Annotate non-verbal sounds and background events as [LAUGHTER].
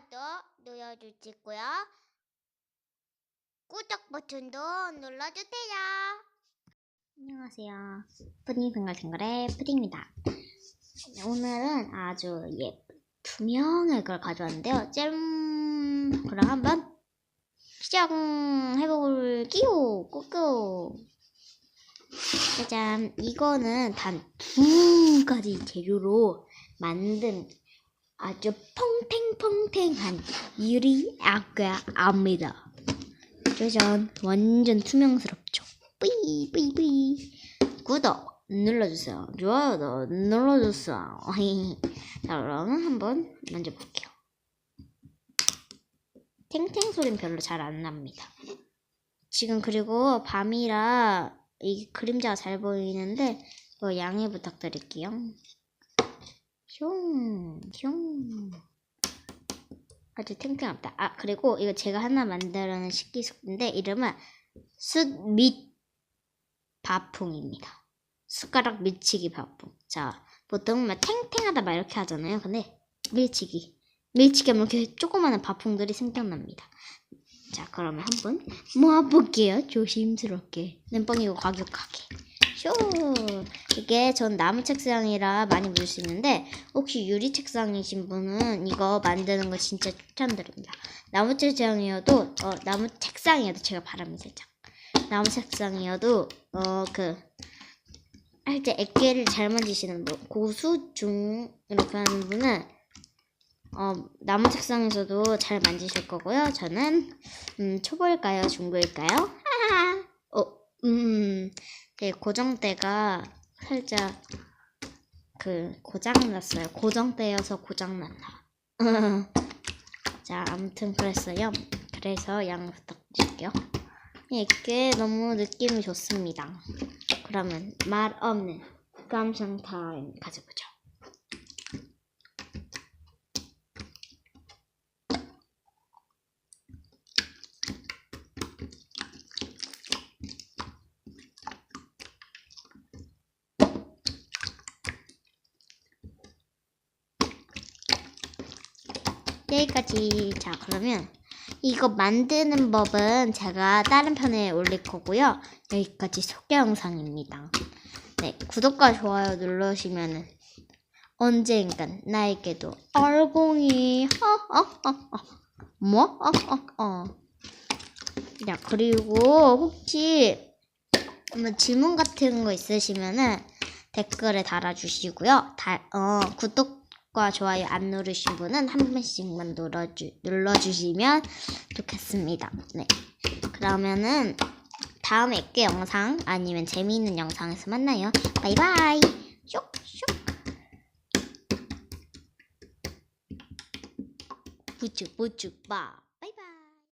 좋아요도 눌러주시고요. 구독 버튼도 눌러주세요. 안녕하세요. 푸딩 생글생글의 푸딩입니다. 네, 오늘은 아주 예쁜 투명의 걸 가져왔는데요. 짠! 그럼 한번 시작해볼게요. 꾸꾸. 짜잔. 이거는 단 두 가지 재료로 만든 아주 펑탱펑탱한 유리 아까입니다. 짜잔. 완전 투명스럽죠. 뿌이 뿌이 뿌이 구독 눌러주세요 좋아요도 눌러주세요 [LAUGHS] 자 그럼 한번 만져볼게요 탱탱 소리는 별로 잘 안 납니다 지금 그리고 밤이라 이 그림자가 잘 보이는데 뭐 양해 부탁드릴게요 흉흉 아주 탱탱합니다 아 그리고 이거 제가 하나 만들어낸 식기숙인데 이름은 숯밑 밥풍입니다. 숟가락 밀치기 밥풍. 자, 보통 막 탱탱하다 막 이렇게 하잖아요. 근데 밀치기. 밀치기 하면 이렇게 조그마한 밥풍들이 생겨납니다. 자, 그러면 한번 모아볼게요. 조심스럽게. 눈뻥이고 과격하게. 쇼! 이게 전 나무 책상이라 많이 묻을 수 있는데 혹시 유리 책상이신 분은 이거 만드는 거 진짜 추천드립니다. 나무 책상이어도 어, 나무 책상이어도 제가 바람이 살짝 나무 책상이어도 어 그 할 때 액계를 잘 만지시는 분 고수 중 이렇게 하는 분은 어 나무 책상에서도 잘 만지실 거고요. 저는 음 초보일까요, 중고일까요? 하하. 어 음 네, 고정대가 살짝 그 고장 났어요. 고정대여서 고장 났나. [LAUGHS] 자 아무튼 그랬어요. 그래서 양 부탁드릴게요. 이게 너무 느낌이 좋습니다. 그러면 말 없는 감상 타임 가져보죠. 여기까지. 자, 그러면 이거 만드는 법은 제가 다른 편에 올릴 거고요. 여기까지 소개 영상입니다. 네, 구독과 좋아요 누르시면은 언젠간 나에게도 얼공이 어어어어 뭐? 어어어 야 그리고 혹시 뭐 질문 같은 거 있으시면은 댓글에 달아주시고요. 다, 어, 구독 과 좋아요 안 누르신 분은 한 번씩만 눌러주, 눌러주시면 좋겠습니다. 네. 그러면은 다음 액계 영상 아니면 재미있는 영상에서 만나요. 바이바이. 쇽, 쇽. 부츠, 부츠, 빠.